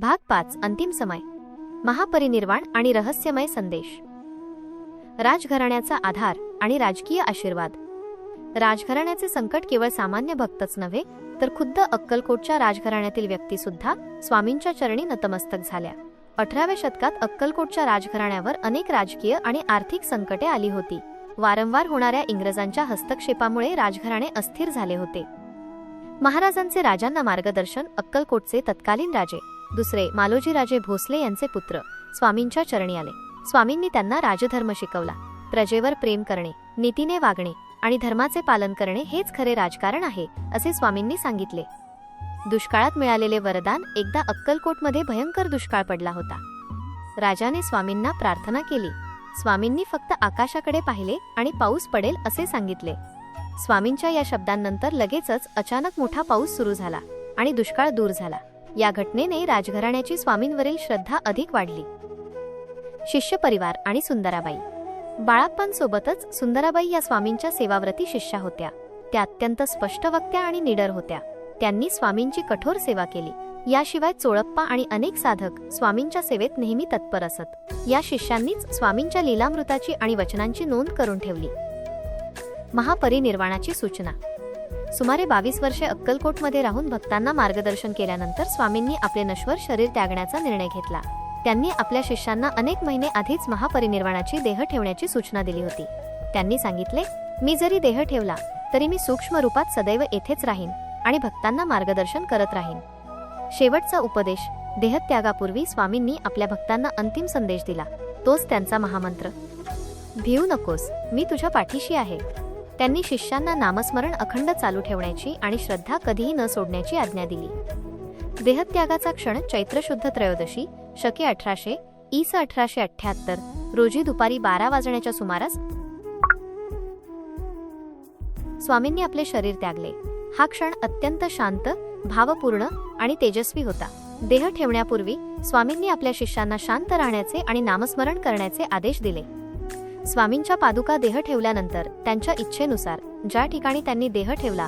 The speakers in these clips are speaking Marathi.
भाग पाच अंतिम समय. महापरिनिर्वाण आणि रहस्यमय संदेश. राजघराण्याचा आधार आणि राजकीय आशीर्वाद. राजघराण्याचे संकट केवळ सामान्य भक्तच नव्हे तर खुद्द अक्कलकोटच्या राजघराण्यातील व्यक्तीसुद्धा स्वामींच्या चरणी नतमस्तक झाल्या. अठराव्या शतकात अक्कलकोटच्या राजघराण्यावर अनेक राजकीय आणि आर्थिक संकटे आली होती. वारंवार होणाऱ्या इंग्रजांच्या हस्तक्षेपामुळे राजघराणे अस्थिर झाले होते. महाराजांचे राजांना मार्गदर्शन अक्कलकोटचे तत्कालीन राजे. दुसरे मालोजीराजे भोसले यांचे पुत्र. स्वामींच्या चरणी आले. स्वामींनी त्यांना राजधर्म शिकवला. प्रजेवर प्रेम करणे नीतीने वागणे आणि धर्माचे पालन करणे हेच खरे राजकारण आहे असे स्वामींनी सांगितले. दुष्काळात मिळालेले वरदान एकदा अक्कलकोटमध्ये भयंकर दुष्काळ पडला होता. राजाने स्वामींना प्रार्थना केली. स्वामींनी फक्त आकाशाकडे पाहिले आणि पाऊस पडेल असे सांगितले. स्वामींच्या या शब्दांनंतर लगेचच अचानक मोठा पाऊस सुरू झाला आणि दुष्काळ दूर झाला. या घटनेने राजघराण्याची स्वामींवरील श्रद्धा अधिक वाढली. शिष्य परिवार आणि सुंदराबाई. बाळाप्पांसोबतच सुंदराबाई या स्वामींच्या सेवाव्रती शिष्या होत्या. त्या अत्यंत स्पष्ट वक्त्या आणि निडर होत्या. त्यांनी स्वामींची कठोर सेवा केली. याशिवाय चोळप्पा आणि अनेक साधक स्वामींच्या सेवेत नेहमी तत्पर असत. या शिष्यांनीच स्वामींच्या लीलामृताची आणि वचनांची नोंद करून ठेवली. महापरिनिर्वाणाची सूचना. सुमारे बावीस वर्षे अक्कलकोटमध्ये राहून भक्तांना मार्गदर्शन केल्यानंतर स्वामींनी आपले नश्वर शरीर त्यागण्याचा निर्णय घेतला. त्यांनी आपल्या शिष्यांना अनेक महिने आधीच महापरिनिर्वाणाची देह ठेवण्याची सूचना दिली होती. त्यांनी सांगितले मी जरी देह ठेवला तरी मी सूक्ष्म रूपात सदैव येथेच राहीन आणि भक्तांना मार्गदर्शन करत राहीन. शेवटचा उपदेश देहत्यागापूर्वी स्वामींनी आपल्या भक्तांना अंतिम संदेश दिला. तोच त्यांचा महामंत्र. भिऊ नकोस मी तुझ्या पाठीशी आहे. त्यांनी शिष्यांना नामस्मरण अखंड चालू ठेवण्याची आणि श्रद्धा कधीही न सोडण्याची आज्ञा दिली. देहत्यागाचा क्षण चैत्रशुद्ध त्रयोदशी शके अठराशे ईस अठराशे अठ्ठ्याहत्तर रोजी दुपारी बारा वाजण्याच्या सुमारास स्वामींनी आपले शरीर त्यागले. हा क्षण अत्यंत शांत भावपूर्ण आणि तेजस्वी होता. देह ठेवण्यापूर्वी स्वामींनी आपल्या शिष्यांना शांत राहण्याचे आणि नामस्मरण करण्याचे आदेश दिले. स्वामींच्या पादुका देह ठेवल्यानंतर त्यांच्या इच्छेनुसार ज्या ठिकाणी त्यांनी देह ठेवला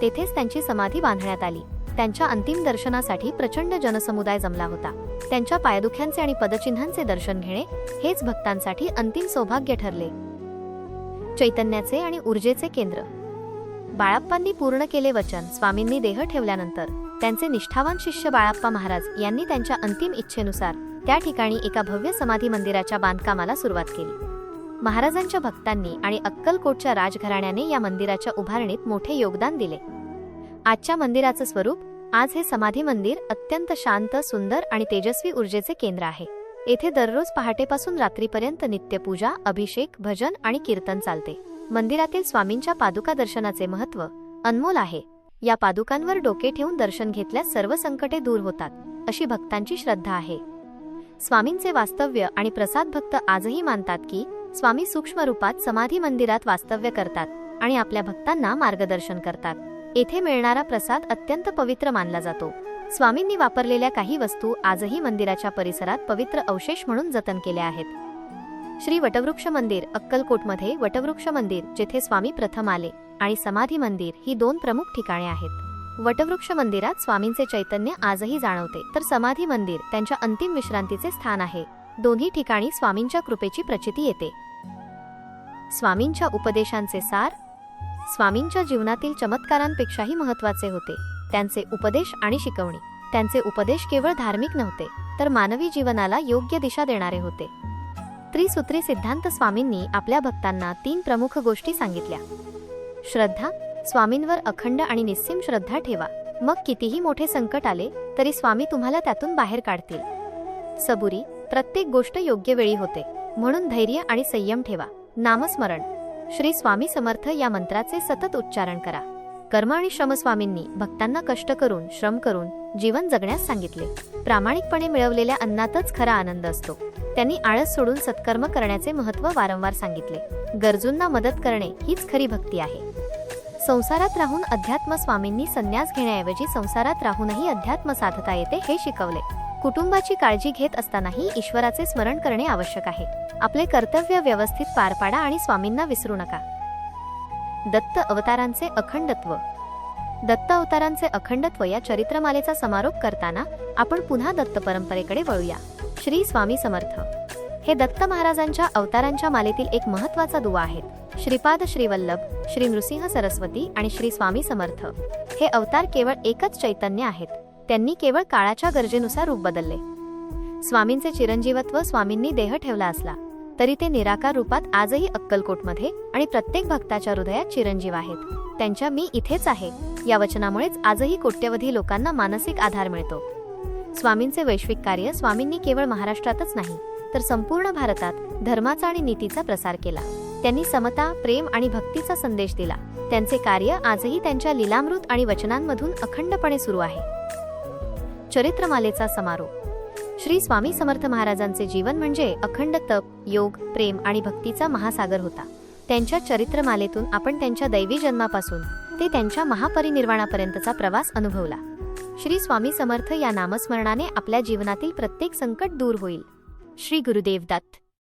तेथेच त्यांची समाधी बांधण्यात आली. त्यांच्या अंतिम दर्शनासाठी प्रचंड जनसमुदाय जमला होता. त्यांच्या पायदुख्यांचे आणि पदचिन्हांचे दर्शन घेणे हेच भक्तांसाठी अंतिम सौभाग्य ठरले. चैतन्याचे आणि ऊर्जेचे केंद्र. बाळाप्पांनी पूर्ण केले वचन स्वामींनी देह ठेवल्यानंतर त्यांचे निष्ठावान शिष्य बाळाप्पा महाराज यांनी त्यांच्या अंतिम इच्छेनुसार त्या ठिकाणी एका भव्य समाधी मंदिराच्या बांधकामाला सुरुवात केली. महाराजांच्या भक्तांनी आणि अक्कलकोटच्या राजघराण्याने या मंदिराच्या उभारणीत मोठे योगदान दिले. आजच्या मंदिराचं स्वरूप आज हे समाधी मंदिर अत्यंत शांत सुंदर आणि तेजस्वी ऊर्जेचे केंद्र आहे. येथे दररोज पहाटेपासून रात्रीपर्यंत नित्यपूजा अभिषेक भजन आणि कीर्तन चालते. मंदिरातील स्वामींच्या पादुका दर्शनाचे महत्त्व अनमोल आहे. या पादुकांवर डोके ठेवून दर्शन घेतल्यास सर्व संकटे दूर होतात अशी भक्तांची श्रद्धा आहे. स्वामींचे वास्तव्य आणि प्रसाद भक्त आजही मानतात की स्वामी सूक्ष्म रूपात समाधी मंदिरात वास्तव्य करतात आणि आपल्या भक्तांना मार्गदर्शन करतात. येथे मिळणारा प्रसाद अत्यंत पवित्र मानला जातो. स्वामींनी वापरलेल्या काही वस्तू आजही मंदिराच्या परिसरात पवित्र अवशेष म्हणून जतन केल्या आहेत. श्री वटवृक्ष मंदिर अक्कलकोटमध्ये वटवृक्ष मंदिर जेथे स्वामी प्रथम आले आणि समाधी मंदिर ही दोन प्रमुख ठिकाणे आहेत. वटवृक्ष मंदिरात स्वामींचे चैतन्य आजही जाणवते तर समाधी मंदिर त्यांच्या अंतिम विश्रांतीचे स्थान आहे. दोन्ही ठिकाणी स्वामींच्या कृपेची प्रचिती येते. स्वामींच्या उपदेशांचे सार स्वामींच्या जीवनातील चमत्कारांपेक्षाही महत्त्वाचे होते. त्यांचे उपदेश आणि शिकवणी. त्यांचे उपदेश केवळ धार्मिक नव्हते तर मानवी जीवनाला योग्य दिशा देणारे होते. त्रिसूत्री सिद्धांत स्वामींनी आपल्या भक्तांना तीन प्रमुख गोष्टी सांगितल्या. श्रद्धा स्वामींवर अखंड आणि निस्सीम श्रद्धा ठेवा. मग कितीही मोठे संकट आले तरी स्वामी तुम्हाला त्यातून बाहेर काढतील. सबुरी प्रत्येक गोष्ट योग्य वेळी होते म्हणून धैर्य आणि संयम ठेवा. नामस्मरण. श्री स्वामी समर्थ या मंत्राचे सतत उच्चारण करा. कर्म आणि श्रमस्वामींनी भक्तांना कष्ट करून श्रम करून जीवन जगण्यास सांगितले. प्रामाणिकपणे मिळवलेल्या अन्नातच खरा आनंद असतो. त्यांनी आळस सोडून सत्कर्म करण्याचे महत्त्व वारंवार सांगितले. गरजूंना मदत करणे हीच खरी भक्ती आहे. संसारात राहून अध्यात्म स्वामींनी संन्यास घेण्याऐवजी संसारात राहूनही अध्यात्म साधता येते हे शिकवले. कुटुंबाची काळजी घेत असतानाही ईश्वराचे स्मरण करणे आवश्यक आहे. आपले कर्तव्य व्यवस्थित पार पाडा आणि स्वामींना विसरू नका. दत्त अवतारांचे अखंडत्व. दत्त अवतारांचे अखंडत्व या चरित्रमालेचा समारोप करताना आपण पुन्हा दत्त परंपरेकडे वळूया. श्री स्वामी समर्थ. हे दत्त महाराजांच्या अवतारांच्या मालेतील एक महत्त्वाचा दुवा आहेत. श्रीपाद श्रीवल्लभ श्री नृसिंह सरस्वती आणि श्री स्वामी समर्थ. हे अवतार केवळ एकच चैतन्य आहेत. त्यांनी केवळ काळाच्या गरजेनुसार रूप बदलले. स्वामींचे चिरंजीवत्व स्वामींनी देह ठेवला असला तरी ते निराकार रूपात आजही अक्कलकोटमध्ये आणि प्रत्येक भक्ताच्या हृदयात चिरंजीव आहेत. त्यांच्या मी इथेच आहे या वचनामुळेच आजही कोट्यवधी लोकांना मानसिक आधार मिळतो. स्वामींचे वैश्विक कार्य स्वामींनी केवळ महाराष्ट्रातच नाही तर संपूर्ण भारतात धर्माचा आणि नीतीचा प्रसार केला. त्यांनी समता प्रेम आणि भक्तीचा संदेश दिला. त्यांचे कार्य आजही त्यांच्या लीलामृत आणि वचनांमधून अखंडपणे सुरू आहे. चरित्रमालेचा समारोप. श्री स्वामी समर्थ महाराजांचे जीवन म्हणजे अखंड तप योग प्रेम आणि भक्तीचा महासागर होता. त्यांच्या चरित्रमालेतून आपण त्यांच्या दैवी जन्मापासून ते त्यांच्या महापरिनिर्वाणापर्यंतचा प्रवास अनुभवला. श्री स्वामी समर्थ या नामस्मरणाने आपल्या जीवनातील प्रत्येक संकट दूर होईल. श्री गुरुदेव दत्त.